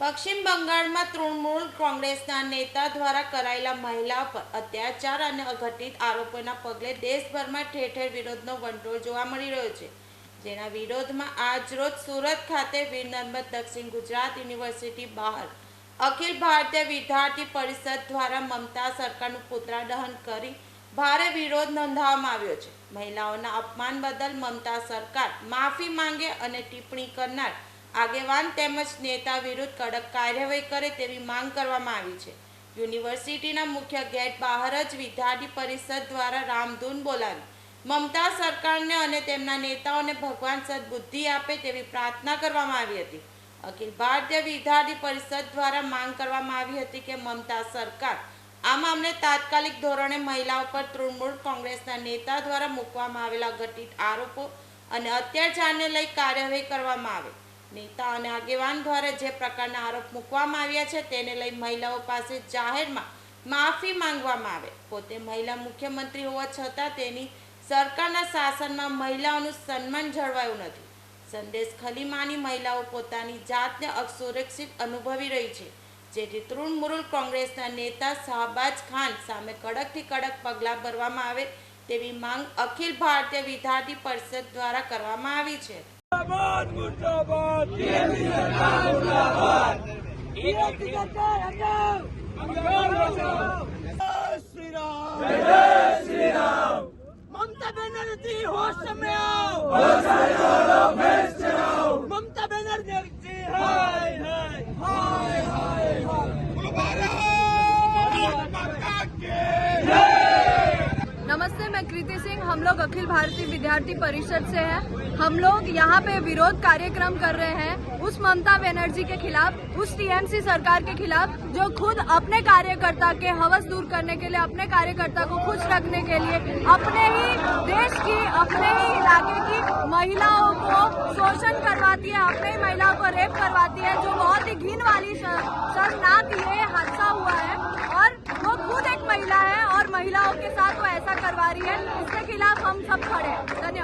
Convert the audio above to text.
પશ્ચિમ બંગાળમાં તૃણમૂલ કોંગ્રેસના નેતા દ્વારા કરાયેલા મહિલા પર અત્યાચાર અને અઘટિત આરોપોના પગલે દેશભરમાં ઠેર ઠેર વિરોધનો વંટોળ જોવા મળી રહ્યો છે. જેના વિરોધમાં આજરોજ સુરત ખાતે વીર નર્મદ દક્ષિણ ગુજરાત યુનિવર્સિટી બહાર અખિલ ભારતીય વિદ્યાર્થી પરિષદ દ્વારા મમતા સરકારનું પુતળા દહન કરી ભારે વિરોધ નોંધાવવામાં આવ્યો છે. મહિલાઓના અપમાન બદલ મમતા સરકાર માફી માંગે અને ટિપ્પણી કરનાર આગેવાન તેમજ નેતા વિરુદ્ધ કડક કાર્યવાહી કરે તેવી માંગ કરવામાં આવી છે. યુનિવર્સિટીના મુખ્ય ગેટ બહાર જ વિદ્યાર્થી પરિષદ દ્વારા રામધૂન બોલાવી. મમતા સરકારને અને તેમના નેતાઓને ભગવાન સદબુદ્ધિ આપે તેવી પ્રાર્થના કરવામાં આવી હતી. અખિલ ભારતીય વિદ્યાર્થી પરિષદ દ્વારા માંગ કરવામાં આવી હતી કે મમતા સરકાર આ મામલે તાત્કાલિક ધોરણે મહિલાઓ પર તૃણમૂલ કોંગ્રેસના નેતા દ્વારા મૂકવામાં આવેલા ઘટિત આરોપો અને અત્યાચારને લઈ કાર્યવાહી કરવામાં આવે. નેતા અને આગેવાન દ્વારા જે પ્રકારના આરોપ મૂકવામાં આવ્યા છે, તેને લઈ મહિલાઓ પાસે જાહેરમાં માફી માંગવામાં આવે. પોતે મહિલા મુખ્યમંત્રી હોવા છતાં તેની સરકારના શાસનમાં મહિલાઓનું સન્માન જળવાયું નથી. સંદેશ ખલીમાની મહિલાઓ પોતાની જાતને અસુરક્ષિત અનુભવી રહી છે. જેથી તૃણમૂલ કોંગ્રેસના નેતા શાહબાજ ખાન સામે કડકથી કડક પગલાં ભરવામાં આવે તેવી માંગ અખિલ ભારતીય વિદ્યાર્થી પરિષદ દ્વારા કરવામાં આવી છે. मुर्दाबाद मुर्दाबाद मुर्दाबाद बीजेपी सरकार हटाओ बंगाल बचाओ जय श्री राम जय श्री राम ममता बनर्जी होश में आओ होश में आओ होश में आओ नमस्ते मैं कृति सिंह हम लोग अखिल भारतीय विद्यार्थी परिषद से हैं। हम लोग यहाँ पे विरोध कार्यक्रम कर रहे हैं उस ममता बनर्जी के खिलाफ, उस टीएमसी सरकार के खिलाफ, जो खुद अपने कार्यकर्ता के हवस दूर करने के लिए, अपने कार्यकर्ता को खुश रखने के लिए, अपने ही देश की, अपने ही इलाके की महिलाओं को शोषण करवाती है, अपने ही महिलाओं को रेप करवाती है, जो बहुत ही महिलाओं के साथ वो ऐसा करवा रही है इसके खिलाफ हम सब खड़े हैं